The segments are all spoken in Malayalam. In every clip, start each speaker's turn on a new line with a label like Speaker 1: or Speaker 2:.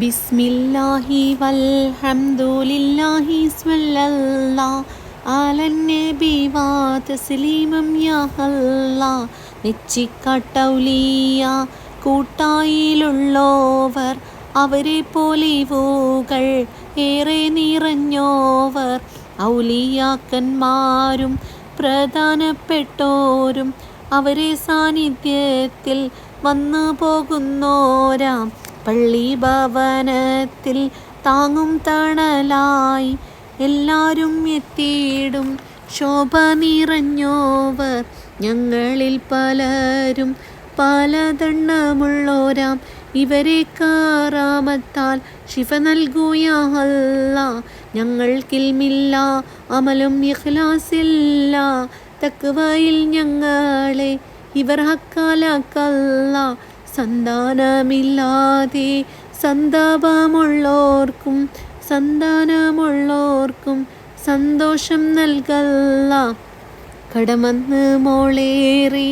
Speaker 1: ബിസ്മില്ലാഹി വൽഹംദുലില്ലാഹി സ്വല്ലല്ലാ. അലൻ നബി വാ തസ്ലീമം യാ നെച്ചിക്കാട്ടൗലിയ കൂട്ടായിലുള്ളോവർ അവരെ പോലിവുകൾ ഏറെ നിറഞ്ഞോവർ. ഔലിയാക്കന്മാരും പ്രധാനപ്പെട്ടോരും അവരെ സാന്നിധ്യത്തിൽ വന്നു പോകുന്നോരാം പള്ളി ഭവനത്തിൽ താങ്ങും തണലായി എല്ലാരും എത്തിയിടും. ശോഭ നിറഞ്ഞോവർ ഞങ്ങളിൽ പലരും പലതെണ്ണമുള്ളോരാം. ഇവരെ കാറാമത്താൽ ശിഫ നൽകുയല്ല ഞങ്ങൾക്കിൽമില്ല അമലും ഇഖ്ലാസില്ല. തക്വയിൽ ഞങ്ങളെ ഇവർ ഹക്കാലാക്കല്ല. സന്താനമില്ലാതെ സന്താപമുള്ളോർക്കും സന്താനമുള്ളോർക്കും സന്തോഷം നൽകല്ല. കടമന്ന് മോളേറി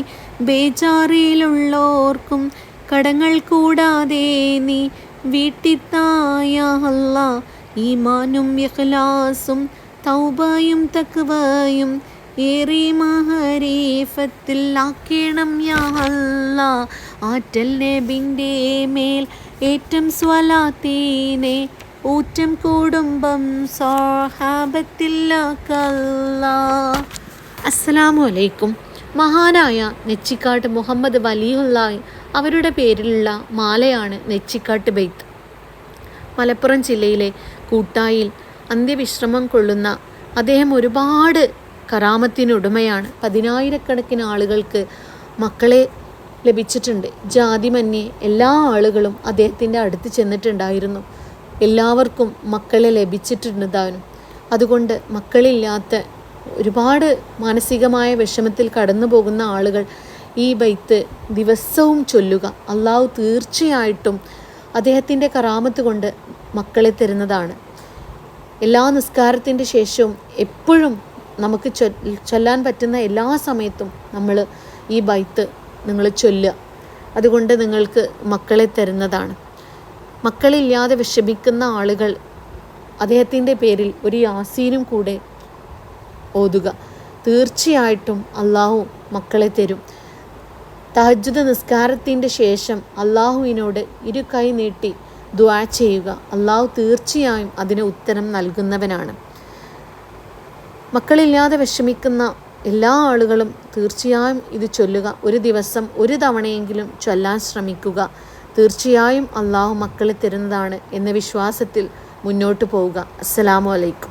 Speaker 1: ബേജാറിലുള്ളോർക്കും കടങ്ങൾ കൂടാതെ നീ വീട്ടിത്തായ അല്ല ഈമാനും യഹ്ലാസും തൗബയും തക്വയും ഏറെ മഹരീഫത്തിൽ ആക്കണം യാ അല്ല. ആറ്റൽ നബിന്റെ മേൽ ഏറ്റം സ്വലാത്തീനെ ഊറ്റം കുടുംബം സോഹാബത്തില്ലാക്കല്ല അസ്സലാമു അലൈക്കും. മഹാനായ നെച്ചിക്കാട്ട് മുഹമ്മദ് വലിയുള്ളായി അവരുടെ പേരിലുള്ള മാലയാണ് നെച്ചിക്കാട്ട് ബെയ്ത്ത്. മലപ്പുറം ജില്ലയിലെ കൂട്ടായിൽ അന്ത്യവിശ്രമം കൊള്ളുന്ന അദ്ദേഹം ഒരുപാട് കറാമത്തിനുടമയാണ് പതിനായിരക്കണക്കിന് ആളുകൾക്ക് മക്കളെ ലഭിച്ചിട്ടുണ്ട്. ജാതിമന്യേ എല്ലാ ആളുകളും അദ്ദേഹത്തിന്റെ അടുത്ത് ചെന്നിട്ടുണ്ടായിരുന്നു. എല്ലാവർക്കും മക്കളെ ലഭിച്ചിട്ടുണ്ട് താനും അതുകൊണ്ട് മക്കളില്ലാത്ത ഒരുപാട് മാനസികമായ വിഷമത്തിൽ കടന്നു പോകുന്ന ആളുകൾ ഈ ബൈത്ത് ദിവസവും ചൊല്ലുക. അള്ളാഹു തീർച്ചയായിട്ടും അദ്ദേഹത്തിന്റെ കറാമത്ത് കൊണ്ട് മക്കളെ തരുന്നതാണ്. എല്ലാ നിസ്കാരത്തിന്റെ ശേഷവും എപ്പോഴും നമുക്ക് ചൊല്ലാൻ പറ്റുന്ന എല്ലാ സമയത്തും നമ്മൾ ഈ ബൈത്ത് നിങ്ങൾ ചൊല്ലുക. അതുകൊണ്ട് നിങ്ങൾക്ക് മക്കളെ തരുന്നതാണ്. മക്കളില്ലാതെ വിഷമിക്കുന്ന ആളുകൾ അദ്ദേഹത്തിന്റെ പേരിൽ ഒരു യാസീനും കൂടെ ഓതുക. തീർച്ചയായിട്ടും അള്ളാഹു മക്കളെ തരും. തഹജുദ് നിസ്കാരത്തിന്റെ ശേഷം അള്ളാഹുവിനോട് ഇരു കൈ നീട്ടി ദ്വാ ചെയ്യുക. അള്ളാഹു തീർച്ചയായും അതിന് ഉത്തരം നൽകുന്നവനാണ്. മക്കളില്ലാതെ വിഷമിക്കുന്ന എല്ലാ ആളുകളും തീർച്ചയായും ഇത് ചൊല്ലുക. ഒരു ദിവസം ഒരു തവണയെങ്കിലും ചൊല്ലാൻ ശ്രമിക്കുക. തീർച്ചയായും അള്ളാഹു മക്കളെ തരുന്നതാണ് എന്ന വിശ്വാസത്തിൽ മുന്നോട്ട് പോവുക. അസ്സലാമു അലൈക്കും.